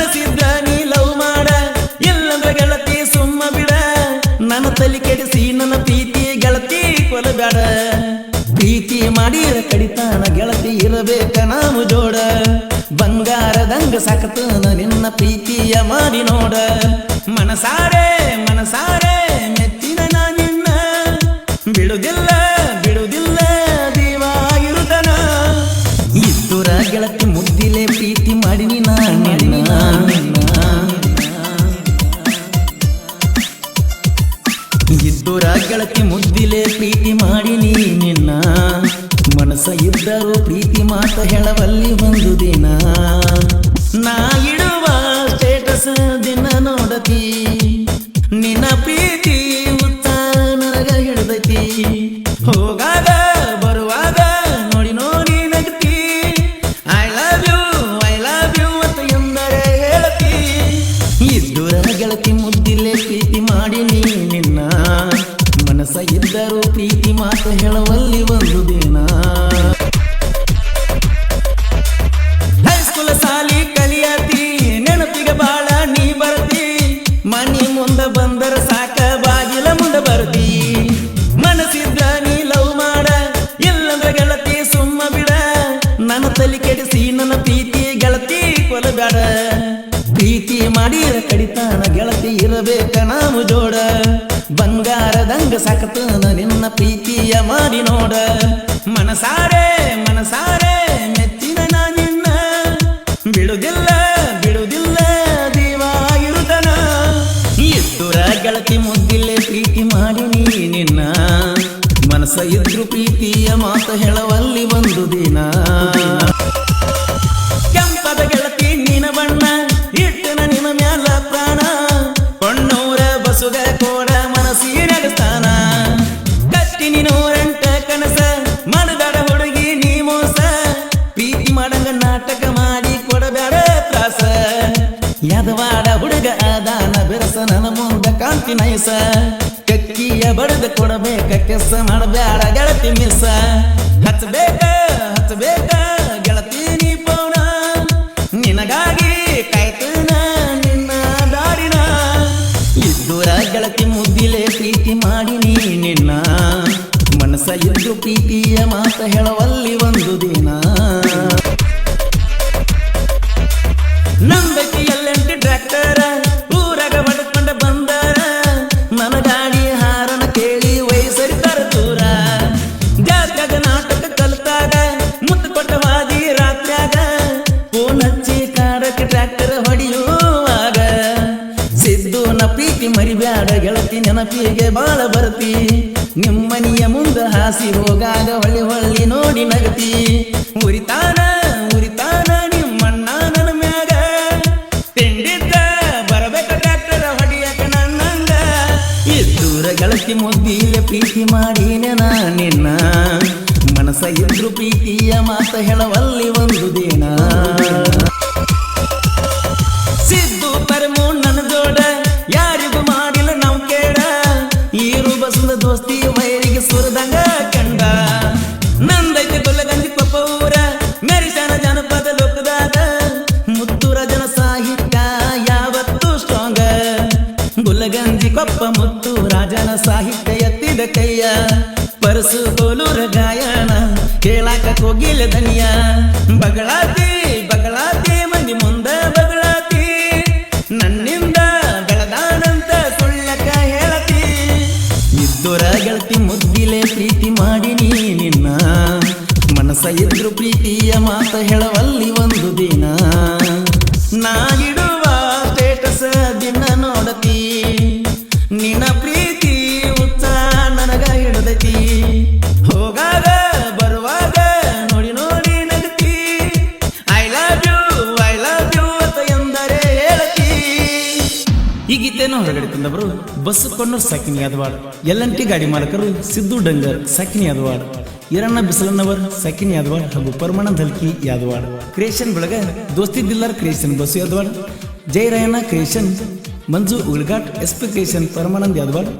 ಮನಸ್ಸಿದ್ರ ನೀ ಲವ್ ಮಾಡ ಇಲ್ಲಂದ್ರ ಗೆಳತಿ ಸುಮ್ಮ ಬಿಡ. ನನ್ನ ತಲೆ ಕೆಡಿಸಿ, ನನ್ನ ಪ್ರೀತಿ ಗೆಳತಿ ಕೊಲಬೇಡ ಪ್ರೀತಿ ಮಾಡಿ ಕಡಿತಾನ ಗೆಳತಿ ಇರಬೇಕ ನಾವು ಜೋಡ. ಬಂಗಾರದಂಗ ಸಾಕತನ ನಿನ್ನ ಪ್ರೀತಿಯ ಮಾಡಿ ನೋಡ. ಮನಸಾರೆ ಮನಸಾರೆ. ಇದ್ದುರ ಗೆಳತಿ ಮುದ್ದಿಲೆ ಪ್ರೀತಿ ಮಾಡಿನಿ ನಿನ್ನ. ಮನಸ್ಸ ಇದ್ದರೂ ಪ್ರೀತಿ ಮಾತ ಹೇಳವಲ್ಲಿ ಒಂದು ದಿನ. ನಾ ಇಡುವ ಸ್ಟೇಟಸ್ ದಿನ ನೋಡತಿ. ನಿನ್ನ ಪ್ರೀತಿ ಸಾಕ ಬಾಗಿಲ ಮುಂದ ಬರ್ತಿ ಮನಸ್ಸಿದ್ದ ನೀ ಲವ್ ಮಾಡ ಇಲ್ಲಂದ್ರ ಗೆಳತಿ ಸುಮ್ಮ ಬಿಡ. ನನ್ನ ತಲೆ ಕೆಡಿಸಿ ನನ್ನ ಪ್ರೀತಿ ಗೆಳತಿ ಕೊಲಬೇಡ ಪ್ರೀತಿ ಮಾಡಿರ ಕಡಿತಾನ ಗೆಳತಿ ಇರಬೇಕ ನಾವು ಜೋಡ. ಬಂಗಾರದಂಗ ಸಾಕತಾನ ನಿನ್ನ ಪ್ರೀತಿಯ ಮಾಡಿ ನೋಡ. ಮನಸಾರೆ ಮನಸಾರೆ. ಗೆಳತಿ ಮುದ್ದಿಲ್ಲೇ ಪ್ರೀತಿ ಮಾಡಿ ನೀ ನಿನ್ನ ಮನಸ್ಸ ಇದ್ರು ಪ್ರೀತಿಯ ಮಾತು ಹೇಳವಲ್ಲಿ ಒಂದು ದಿನ. ಮುಂದ ಕಾಂತಿ ನೈಸ. ಕಕ್ಕಿಯ ಬಡದ ಕೊಡಬೇಕ ಕೆಸ ಮಾಡಬ್ಯಾಡ ಗೆಳತಿ ಮಿಸ. ಹಚ್ಚಬೇಕ ಹಚ್ಚಬೇಕ ಗೆಳತಿ ನೀ ಪೌನ ನಿನಗಾಗಿ ಕಾಯ್ತನ ನಿನ್ನ ದಾರಿನ. ಇದ್ದೂರ ಗೆಳತಿ ಮುದ್ದಿಲೆ ಪ್ರೀತಿ ಮಾಡಿ ನೀ ನಿನ್ನ. ಮನಸ ಇದ್ದು ಪ್ರೀತಿಯ ಮಾತ ಹೇಳುವಲ್ಲಿ ಒಂದು ದಿನ. ನಂಬಕಿ ನೆನಪಿಗೆ ಬಾಳ ಬರ್ತಿ. ನಿಮ್ಮನಿಯ ಮುಂದ ಹಾಸಿ ಹೋಗಾಗ ಹೊಳ್ಳಿ ಹೊಳ್ಳಿ ನೋಡಿ ನಗತಿ. ಉರಿತಾನ ಉರಿತಾನ ನಿಮ್ಮಣ್ಣ ನನ್ನ ಮ್ಯಾಗ. ತಿಂಡಿದ್ದ ಬರಬೇಕ ಡಾಕ್ಟರ್ ಹೊಡಿಯಕ ನನ್ನಂಗ. ಇದ್ದೂರ ಗೆಳತಿ ಮುದ್ದಿಯ ಪ್ರೀತಿ ಮಾಡಿನ ನಾ ನಿನ್ನ. ಮನಸ ಇದ್ರು ಪ್ರೀತಿಯ ಮಾತ ಹೇಳವಲ್ಲಿ ಒಂದು ದಿನ. ಗುಲ್ಲಗಂಜಿ ಕೊಪ್ಪ ಮುತ್ತು ರಾಜನ ಸಾಹಿತ್ಯ ಎತ್ತಿದ ಕೈಯ. ಪರಸು ಕೋಲೂರ ಗಾಯನ ಕೇಳಾಕ ಕೋಗಿಲ ಧನಿಯ. ಬಗಳಾತಿ ಬಗಳಾತಿ, ಮಂದಿ ಮುಂದ ಬಗಳಾತಿ. ನನ್ನಿಂದ ಬೆಳದಾನಂತ ಸುಳ್ಳಕ ಹೇಳತಿ. ಇದ್ದೋರ ಗೆಳತಿ ಮುದ್ದಿಲೆ ಪ್ರೀತಿ ಮಾಡಿ ನೀ ನಿನ್ನ. ಮನಸ್ಸ ಇದ್ರು ಪ್ರೀತಿಯ ಮಾತ ಹೇಳವಲ್ಲಿ ಒಂದು ದಿನ. ನಾಗಿಡುವ ಗೀತೆಯನ್ನು ಹೊರಗಡೆ ತಂದವರು ಬಸ್ ಸಾಕಿನಿ ಯಾದವಾಡ್ ಎಲ್ ಟಿ ಗಾಡಿ ಮಾಲಕರು ಸಿದ್ದು ಡಂಗರ್ ಸಾಕಿನಿ ಯಾದವಾಡ್ ಇರಣ್ಣ ಬಿಸಲನ್ನವರ್ ಸಾಕಿನಿ ಯಾದವಾಡ್ ಹಾಗೂ ಪರಮಾನಂದ್ ಹಲ್ಕಿ ಯಾದವಾಡ್ ಕ್ರಿಯೇಷನ್ ಬೆಳಗ ದೋಸ್ತಿ ದಿಲ್ಲಾರ್ creation Basu Yadawad Jayarayanna creation, Manju Ulgat S P creation Paramanand Yadawad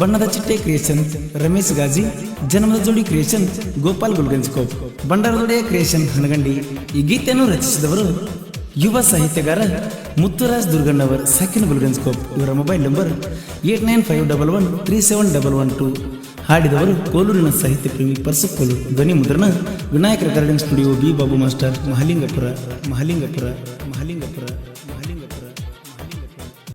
ಬಣ್ಣದ ಚಿಟ್ಟೆ ಕ್ರಿಯೇಷನ್ ರಮೇಶ್ ಗಾಜಿ, ಜನ್ಮದ ಜೋಡಿ ಕ್ರಿಯೇಷನ್ ಗೋಪಾಲ್ ಗುಲ್ಗಂಜ್ ಕೋಪ್ ಬಂಡಾರದೊಡೆಯ ಕ್ರಿಯೇಷನ್ ಹನಗಂಡಿ. ಈ ಗೀತೆಯನ್ನು ರಚಿಸಿದವರು ಯುವ ಸಾಹಿತ್ಯಗಾರ ಮುತ್ತುರಾಜ್ ದುರ್ಗಣ್ಣವರ್ ಸೆಕೆಂಡ್ ಬುಲ್ಗನ್ಸ್ಕೋಪ್ ಇವರ mobile number eight nine five double one three seven double one two. ಹಾಡಿದವರು ಕೋಲೂರಿನ ಸಾಹಿತ್ಯ ಪ್ರೇಮಿ ಪರ್ಸು ಕೋಲೂರು ಧ್ವನಿ ಮುದ್ರಣ Vinayaka recording studio B Babu master, Mahalingapura Mahalingapura Mahalingapura.